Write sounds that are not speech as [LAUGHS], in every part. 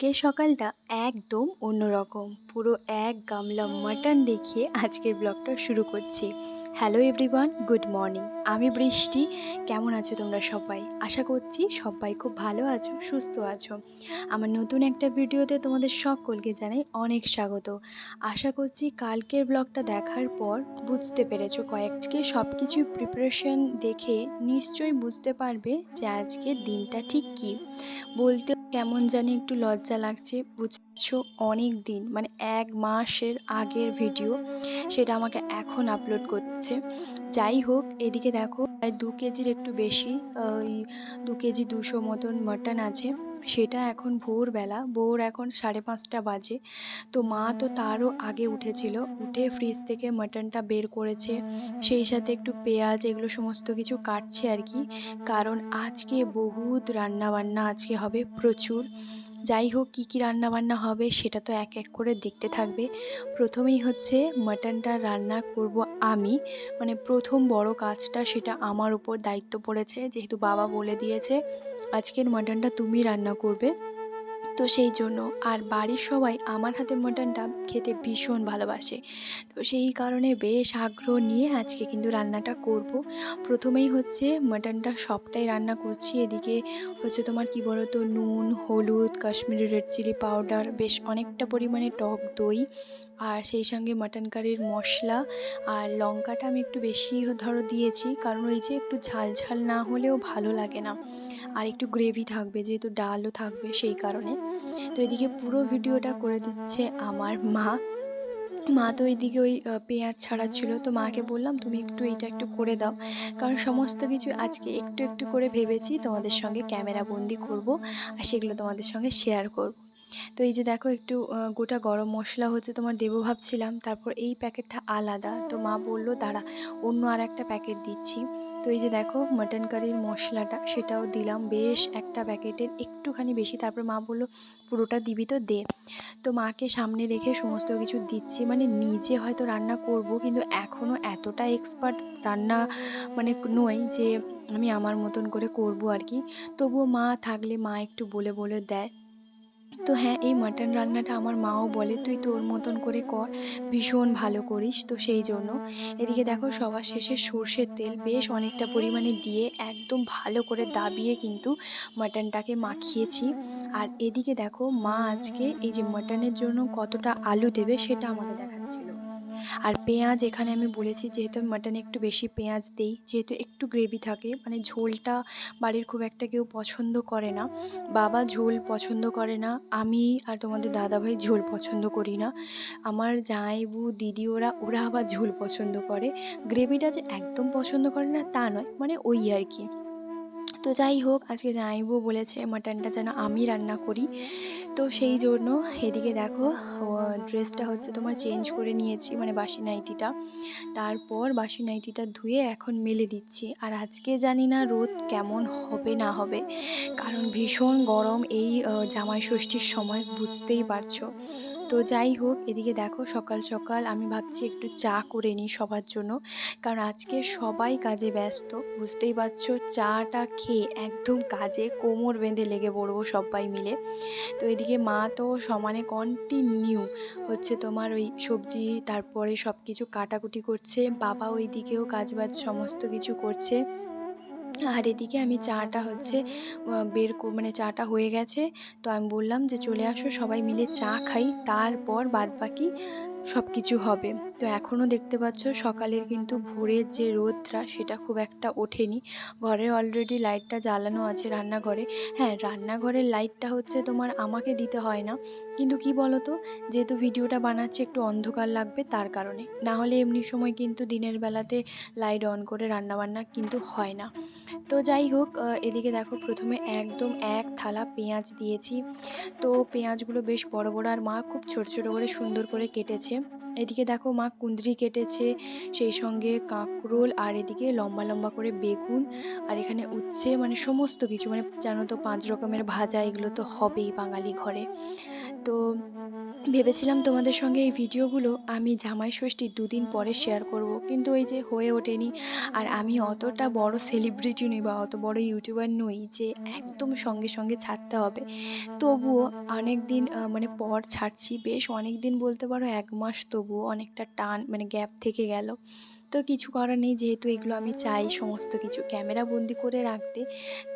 আজকের সকালটা একদম অন্যরকম। পুরো এক গামলা মাটন দেখিয়ে আজকের ব্লগটা শুরু করছি। হ্যালো এভরিওয়ান গুড মর্নিং আমি বৃষ্টি। কেমন আছো তোমরা সবাই? আশা করছি সবাই খুব ভালো আছো, সুস্থ আছো। আমার নতুন একটা ভিডিওতে তোমাদের সকলকে জানাই অনেক স্বাগত। আশা করছি কালকের ব্লগটা দেখার পর বুঝতে পেরেছ, কয়েককে সব কিছু প্রিপারেশন দেখে নিশ্চয়ই বুঝতে পারবে যে আজকের দিনটা ঠিক কী। বলতে কেমন জানি একটু লজ্জা লাগছে বুঝছ অনেক দিন মানে এক মাসের আগের ভিডিও সেটা আমাকে এখন আপলোড করছে। যাই হোক, এদিকে দেখো, প্রায় দু কেজির একটু বেশি, ওই দু কেজি দুশো মতন মাটন আছে। সেটা এখন ভোরবেলা, ভোর এখন সাড়ে পাঁচটা বাজে। তো মা তো তারও আগে উঠেছিল, উঠে ফ্রিজ থেকে মাটনটা বের করেছে। সেই সাথে একটু পেঁয়াজ, এগুলো সমস্ত কিছু কাটছে আর কি। কারণ আজকে বহুত রান্না বান্না আজকে হবে প্রচুর। যাই হোক কী কী রান্নাবান্না হবে সেটা তো এক এক করে দেখতে থাকবে। প্রথমেই হচ্ছে মাটনটা রান্না করব আমি। মানে প্রথম বড় কাজটা সেটা আমার উপর দায়িত্ব পড়েছে। যেহেতু বাবা বলে দিয়েছে, আজকের মাটনটা তুমি রান্না করবে। তো সেই জন্য। আর বাড়ির সবাই আমার হাতে মাটনটা খেতে ভীষণ ভালোবাসে। তো সেই কারণে বেশ আগ্রহ নিয়ে আজকে কিন্তু রান্নাটা করব। প্রথমেই হচ্ছে মাটনটা সবটাই রান্না করছি। এদিকে হচ্ছে তোমার কি বলতো, নুন, হলুদ, কাশ্মীরি রেড চিলি পাউডার বেশ অনেকটা পরিমাণে টক দই আর সেই সঙ্গে মাটন কারির মশলা আর লঙ্কাটা আমি একটু বেশি ধরো দিয়েছি। কারণ ওই যে একটু ঝাল ঝাল না হলেও ভালো লাগে না। আর একটু গ্রেভি থাকবে, যেহেতু ডালও থাকবে সেই কারণে। তো এদিকে পুরো ভিডিওটা করে দিচ্ছে আমার মা। মা তো এইদিকে ওই পেঁয়াজ ছাড়াচ্ছিল তো মাকে বললাম, তুমি একটু এইটা একটু করে দাও। কারণ সমস্ত কিছু আজকে একটু একটু করে ভেবেছি তোমাদের সঙ্গে ক্যামেরা বন্দি করব আর সেগুলো তোমাদের সঙ্গে শেয়ার করব। তো এই যে দেখো একটু গোটা গরম মশলা হচ্ছে তোমার দেবো ভাবছিলাম। তারপর এই প্যাকেটটা আলাদা। তো মা বলল, দাঁড়া, অন্য আর একটা প্যাকেট দিচ্ছি। তো এই যে দেখো মাটন কারির মশলাটা, সেটাও দিলাম। বেশ একটা প্যাকেটের একটুখানি বেশি। তারপর মা বলল, পুরোটা দিবি তো, দে। তো মাকে সামনে রেখে সমস্ত কিছু দিচ্ছি। মানে নিজে হয়তো রান্না করব, কিন্তু এখনও এতটা এক্সপার্ট রান্না মানে নই যে আমি আমার মতন করে করব আর কি। তবুও মা থাকলে মা একটু বলে বলে দেয়। তো হ্যাঁ এই মাটন রান্নাটা আমার মাও বলে, তুই তোর মতন করে কর, ভীষণ ভালো করিস। তো সেই জন্য এদিকে দেখো সবার শেষে সর্ষের তেল বেশ অনেকটা পরিমাণে দিয়ে একদম ভালো করে দাবিয়ে কিন্তু মাটনটাকে মাখিয়েছি। আর এদিকে দেখো মা আজকে এই যে মাটনের জন্য কতটা আলু দেবে সেটা আমাকে দেখাচ্ছিল আর পেঁয়াজ এখানে আমি বলেছি যেহেতু আমি মাটনে একটু বেশি পেঁয়াজ দিই, যেহেতু একটু গ্রেভি থাকে মানে ঝোলটা বাড়ির খুব একটা কেউ পছন্দ করে না। বাবা ঝোল পছন্দ করে না, আমি আর তোমাদের দাদাভাই ঝোল পছন্দ করি না। আমার জামাইবু, দিদি ওরা ওরা আবার ঝোল পছন্দ করে। গ্রেভিটা যে একদম পছন্দ করে না, তা নয় মানে ওই আর কি। তো যাই হোক, আজকে জামাইবু বলেছে মাটনটা যেন আমি রান্না করি। তো সেই জন্য এদিকে দেখো ড্রেসটা হচ্ছে তোমার চেঞ্জ করে নিয়েছি মানে বাসি নাইটিটা। তারপর বাসি নাইটিটা ধুয়ে এখন মেলে দিচ্ছি। আর আজকে জানি না রোদ কেমন হবে, না হবে, কারণ ভীষণ গরম এই জামাই ষষ্ঠীর সময়, বুঝতেই পারছ। তো যাই হোক, এদিকে দেখো সকাল সকাল আমি ভাবছি একটু চা করে নিই সবার জন্য। কারণ আজকে সবাই কাজে ব্যস্ত, বুঝতেই পারছ চাটা খেয়ে একদম কাজে কোমর বেঁধে লেগে পড়ব সবাই মিলে। তো এদিকে মা তো সমানে কন্টিনিউ হচ্ছে তোমার ওই সবজি, তারপরে সব কিছু কাটাকুটি করছে বাবা ওই দিকেও কাজবাজ সমস্ত কিছু করছে। আর এদিকে আমি চাটা হচ্ছে বের মানে চাটা হয়ে গেছে। তো আমি বললাম যে, চলে আসো, সবাই মিলে চা খাই। তারপর বাদবাকি সব কিছু হবে। তো এখনও দেখতে পাচ্ছ সকালের কিন্তু ভোরের যে রোদটা, সেটা খুব একটা ওঠেনি। ঘরে অলরেডি লাইটটা জ্বালানো আছে রান্নাঘরে। হ্যাঁ রান্নাঘরের লাইটটা হচ্ছে তোমার আমাকে দিতে হয় না। কিন্তু কি বলো তো যেহেতু ভিডিওটা বানাচ্ছে, একটু অন্ধকার লাগবে তার কারণে। না হলে এমনি সময় কিন্তু দিনের বেলাতে লাইট অন করে রান্নাবান্না কিন্তু হয় না। তো যাই হোক এদিকে দেখো প্রথমে একদম এক থালা পেঁয়াজ দিয়েছি। তো পেঁয়াজগুলো বেশ বড় বড় আর মা খুব ছোট ছোট করে সুন্দর করে কেটেছে। এদিকে দেখো মা কুন্দ্রি কেটেছে, সেই সঙ্গে কাঁকরোল আর এদিকে লম্বা লম্বা করে বেগুন আর এখানে উচ্ছে মানে সমস্ত কিছু মানে জানো তো পাঁচ রকমের ভাজা, এগুলো তো হবেই বাঙালি ঘরে। তো ভেবেছিলাম তোমাদের সঙ্গে এই ভিডিওগুলো আমি জামাই ষষ্ঠীর দুদিন পরে শেয়ার করব। কিন্তু ওই যে হয়ে ওঠেনি, আর আমি অতটা বড় সেলিব্রিটি নই বা অত বড় ইউটিউবার নই যে একদম সঙ্গে সঙ্গে ছাড়তে হবে। তবুও অনেক দিন মানে পর ছাড়ছি, বেশ অনেক দিন বলতে পারো এক মাস তবুও অনেকটা টান মানে গ্যাপ থেকে গেল। তো কিছু করার নেই, যেহেতু এগুলো আমি চাই সমস্ত কিছু ক্যামেরা বন্দি করে রাখতে,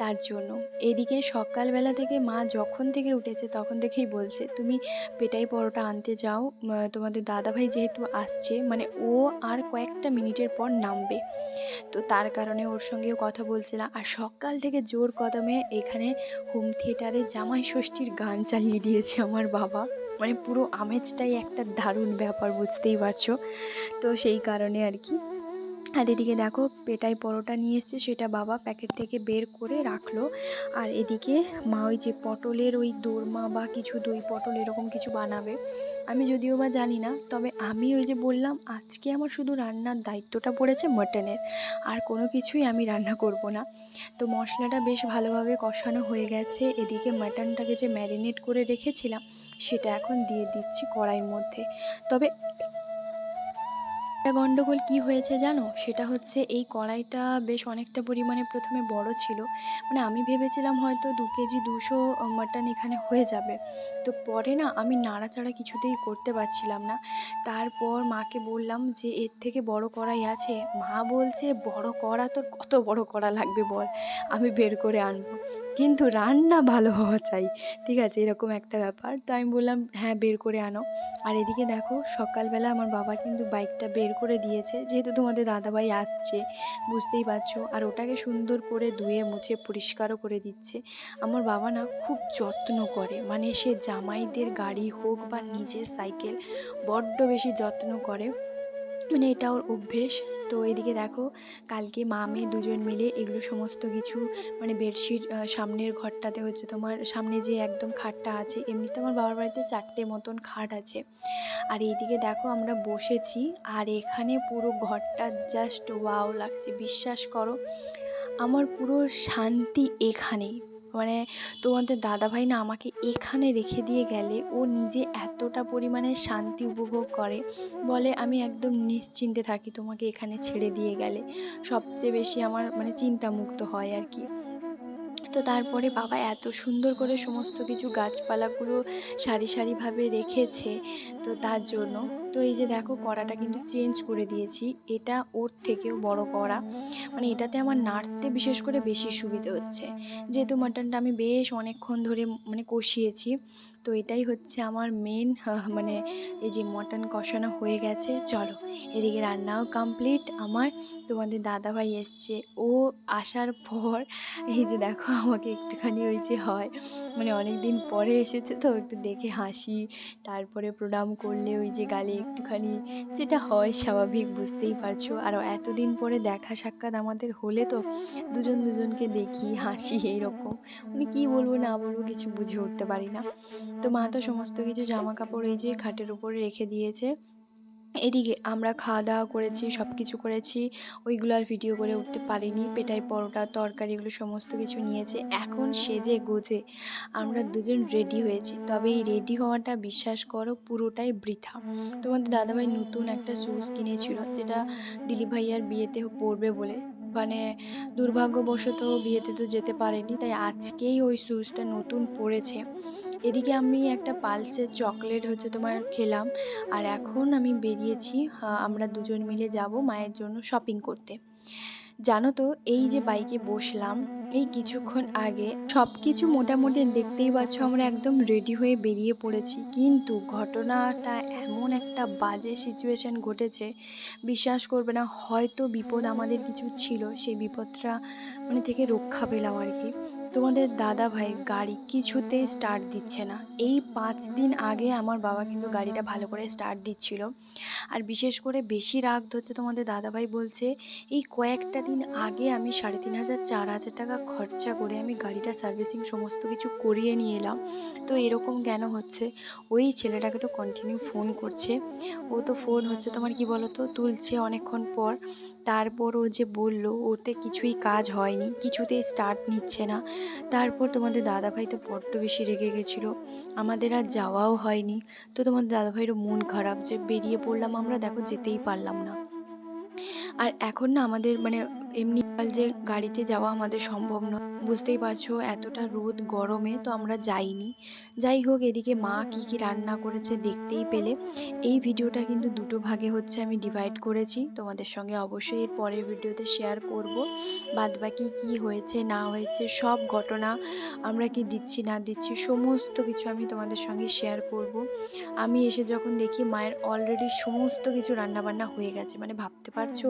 তার জন্য। এদিকে সকালবেলা থেকে মা যখন থেকে উঠেছে তখন থেকেই বলছে, তুমি পেটাই পরোটা আনতে যাও তোমাদের দাদাভাই যেহেতু আসছে মানে ও আর কয়েকটা মিনিটের পর নামবে। তো তার কারণে ওর সঙ্গেও কথা বলছিলাম আর সকাল থেকে জোর কদমে এখানে হোম থিয়েটারে জামাই ষষ্ঠীর গান চালিয়ে দিয়েছে আমার বাবা। মানে পুরো আমেজটাই একটা দারুণ ব্যাপার বুঝতেই পারছ? তো সেই কারণে আর কি। আর এদিকে দেখো পেটাই পরোটা নিয়ে এসছে, সেটা বাবা প্যাকেট থেকে বের করে রাখল। আর এদিকে মা ওই যে পটলের ওই দোরমা বা কিছু দই পটল এরকম কিছু বানাবে। আমি যদিও বা জানি না, তবে আমি ওই যে বললাম, আজকে আমার শুধু রান্নার দায়িত্বটা পড়েছে মাটনের, আর কোনো কিছুই আমি রান্না করব না। তো মশলাটা বেশ ভালোভাবে কষানো হয়ে গেছে। এদিকে মাটনটাকে যে ম্যারিনেট করে রেখেছিলাম, সেটা এখন দিয়ে দিচ্ছি কড়াইয়ের মধ্যে। তবে একটা গন্ডগোল কি হয়েছে জানো? সেটা হচ্ছে এই কড়াইটা বেশ অনেকটা পরিমাণে প্রথমে বড় ছিল। মানে আমি ভেবেছিলাম হয়তো দু কেজি দুশো মাটন এখানে হয়ে যাবে। তো পরে না আমি নাড়াচাড়া কিছুতেই করতে পারছিলাম না। তারপর মাকে বললাম যে, এর থেকে বড় কড়াই আছে? মা বলছে, বড় কড়া, তোর কত বড় কড়া লাগবে বল? আমি বের করে আনব। কিন্তু রান্না ভালো হওয়া চাই। ঠিক আছে, এরকম একটা ব্যাপার। তো আমি বললাম হ্যাঁ বের করে আনো। আর এদিকে দেখো, সকালবেলা আমার বাবা কিন্তু বাইকটা বের করে দিয়েছে। যেহেতু তোমাদের দাদাভাই আসছে, বুঝতেই পারছ। আর ওটাকে সুন্দর করে ধুয়ে, মুছে, পরিষ্কারও করে দিচ্ছে। আমার বাবা না খুব যত্ন করে। মানে সে জামাইদের গাড়ি হোক বা নিজের সাইকেল, বড্ড বেশি যত্ন করে। মানে এটা ওর অভ্যেস। তো এদিকে দেখো, কালকে মা, মেয়ে দুজন মিলে এগুলো সমস্ত কিছু মানে বেডশিট সামনের ঘরটাতে হচ্ছে তোমার সামনে যে একদম খাটটা আছে, এমনিতে আমার বাবার বাড়িতে চারটে মতন খাট আছে। আর এইদিকে দেখো আমরা বসেছি, আর এখানে পুরো ঘরটা জাস্ট ওয়াও লাগছে, বিশ্বাস করো। আমার পুরো শান্তি এখানেই। মানে তোমাদের দাদাভাই না আমাকে এখানে রেখে দিয়ে গেলে ও নিজে এতটা পরিমাণে শান্তি উপভোগ করে। বলে, আমি একদম নিশ্চিন্তে থাকি তোমাকে এখানে ছেড়ে দিয়ে গেলে। সবচেয়ে বেশি আমার মানে চিন্তামুক্ত হয় আর কি। তো তারপরে বাবা এত সুন্দর করে সমস্ত কিছু গাছপালাগুলো সারি সারিভাবে রেখেছে তো তার জন্য। তো এই যে দেখো কড়াটা কিন্তু চেঞ্জ করে দিয়েছি। এটা ওর থেকেও বড় কড়া। মানে এটাতে আমার নাড়তে বিশেষ করে বেশি সুবিধে হচ্ছে। যেহেতু মাটনটা আমি বেশ অনেকক্ষণ ধরে মানে কষিয়েছি। তো এটাই হচ্ছে আমার মেন [LAUGHS] মানে এই যে মটন কষানো হয়ে গেছে। চলো, এদিকে রান্নাও কমপ্লিট আমার তোমাদের দাদাভাই এসছে। ও আসার পর, এই যে দেখো আমাকে একটুখানি ওই যে হয় মানে অনেক দিন পরে এসেছে তো একটু দেখে হাসি। তারপরে প্রণাম করলে ওই যে গালে একটুখানি, যেটা হয় স্বাভাবিক, বুঝতেই পারছ। আর এতদিন পরে দেখা সাক্ষাৎ আমাদের হলে তো দুজন দুজনকে দেখি, হাসি, এইরকম। মানে কী বলব না বলব কিছু বুঝে উঠতে পারি না। তো মা তো সমস্ত কিছু জামা কাপড় এই যে খাটের উপরে রেখে দিয়েছে। এদিকে আমরা খাওয়া দাওয়া করেছি সব কিছু করেছি। ওইগুলো আর ভিডিও করে উঠতে পারিনি। পেটাই, পরোটা, তরকারি এগুলো সমস্ত কিছু নিয়েছে। এখন সেজে গোজে আমরা দুজন রেডি হয়েছি। তবে এই রেডি হওয়াটা বিশ্বাস করো পুরোটাই বৃথা। তোমাদের দাদাভাই নতুন একটা শ্যুজ কিনেছিল, যেটা দিলীপ ভাইয়ার বিয়েতে পরবে বলে। মানে দুর্ভাগ্যবশত বিয়েতে তো যেতে পারেনি, তাই আজকেই ওই শ্যুজটা নতুন পরেছে। এদিকে আমি একটা পালসের চকলেট হচ্ছে তোমার খেলাম, আর এখন আমি বেরিয়েছি আমরা দুজন মিলে যাব মায়ের জন্য শপিং করতে। জানো তো, এই যে বাইকে বসলাম, এই কিছুক্ষণ আগে সব কিছু মোটামুটি দেখতেই পাচ্ছ আমরা একদম রেডি হয়ে বেরিয়ে পড়েছি। কিন্তু ঘটনাটা এমন একটা বাজে সিচুয়েশন ঘটেছে, বিশ্বাস করবে না, হয়তো বিপদ আমাদের কিছু ছিল, সেই বিপদটা মানে থেকে রক্ষা পেলাম আর কি। তোমাদের দাদা ভাইয়ের গাড়ি কিছুতেই স্টার্ট দিচ্ছে না। এই পাঁচ দিন আগে আমার বাবা কিন্তু গাড়িটা ভালো করে স্টার্ট দিচ্ছিল। আর বিশেষ করে বেশি রাগ ধরছে তোমাদের দাদাভাই বলছে, এই কয়েকটা দিন আগে আমি সাড়ে তিন হাজার, চার হাজার টাকা খরচা করে আমি গাড়িটা সার্ভিসিং সমস্ত কিছু করিয়ে নিয়ে এলাম। তো এরকম কেন হচ্ছে? ওই ছেলেটাকে তো কন্টিনিউ ফোন করছে। ও তো ফোন হচ্ছে তোমার কি বলো তো তুলছে অনেকক্ষণ পর। তারপর ও যে বলল, ওতে কিছুই কাজ হয়নি, কিছুতেই স্টার্ট নিচ্ছে না। তারপর তোমাদের দাদাভাই তো বড্ড বেশি রেগে গেছিল, আমাদের আর যাওয়াও হয়নি। তো তোমাদের দাদাভাইয়েরও মন খারাপ যে বেরিয়ে পড়লাম আমরা, দেখো যেতেই পারলাম না। আর এখন না আমাদের মানে এমনি যে গাড়িতে যাওয়া আমাদের সম্ভব নয়। বুঝতেই পারছ, এতটা রোদ, গরমে তো আমরা যাইনি। যাই হোক, এদিকে মা কি কি রান্না করেছে দেখতেই পেলে। এই ভিডিওটা কিন্তু দুটো ভাগে হচ্ছে, আমি ডিভাইড করেছি। তোমাদের সঙ্গে অবশ্যই এর পরের ভিডিওতে শেয়ার করব। বাদ বাকি কী হয়েছে, না হয়েছে, সব ঘটনা আমরা কি দিচ্ছি, না দিচ্ছি, সমস্ত কিছু আমি তোমাদের সঙ্গে শেয়ার করব। আমি এসে যখন দেখি মায়ের অলরেডি সমস্ত কিছু রান্নাবান্না হয়ে গেছে মানে ভাবতে পারছ?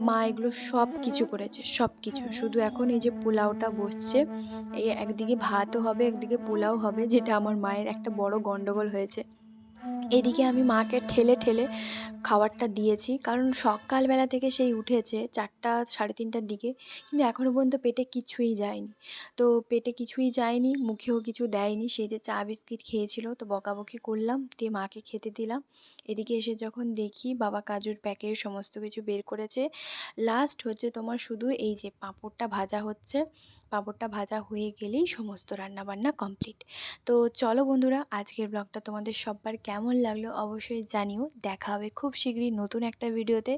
মা এগুলো সব কিছু করেছে সব কিছু শুধু এখন এই যে পোলাওটা বসছে, এই একদিকে ভাতও হবে, একদিকে পোলাও হবে, যেটা আমার মায়ের একটা বড় গণ্ডগোল হয়েছে। এদিকে আমি মাকে ঠেলে ঠেলে খাবারটা দিয়েছি। কারণ সকালবেলা থেকে সেই উঠেছে চারটা, সাড়ে তিনটার দিকে। কিন্তু এখনও পর্যন্ত পেটে কিছুই যায়নি। তো পেটে কিছুই যায়নি, মুখেও কিছু দেয়নি। সেই যে চা বিস্কিট খেয়েছিল, তো বকাবকি করলাম, দিয়ে মাকে খেতে দিলাম। এদিকে এসে যখন দেখি বাবা কাজুর প্যাকেট সমস্ত কিছু বের করেছে। লাস্ট হচ্ছে তোমার শুধু এই যে পাঁপড়টা ভাজা হচ্ছে। পাঁপড়টা ভাজা হয়ে গেলেই সমস্ত রান্নাবান্না কমপ্লিট। তো চলো বন্ধুরা, আজকের ব্লগটা তোমাদের সব্বার কেমন লাগল অবশ্যই জানিও। দেখা হবে খুব শীঘ্রই নতুন একটা ভিডিওতে।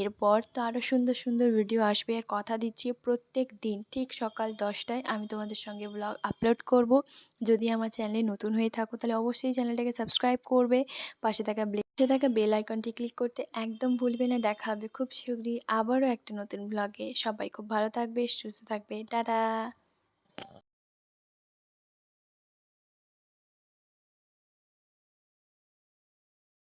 এরপর তো আরও সুন্দর সুন্দর ভিডিও আসবে আর কথা দিচ্ছি প্রত্যেক দিন ঠিক সকাল দশটায় আমি তোমাদের সঙ্গে ব্লগ আপলোড করব। যদি আমার চ্যানেলে নতুন হয়ে থাকো তাহলে অবশ্যই চ্যানেলটাকে সাবস্ক্রাইব করবে। পাশে থাকা পাশে থাকা বেল আইকনটি ক্লিক করতে একদম ভুলবে না। দেখা হবে খুব শীঘ্রই আবারও একটা নতুন ব্লগে সবাই খুব ভালো থাকবে, সুস্থ থাকবে। টাটা!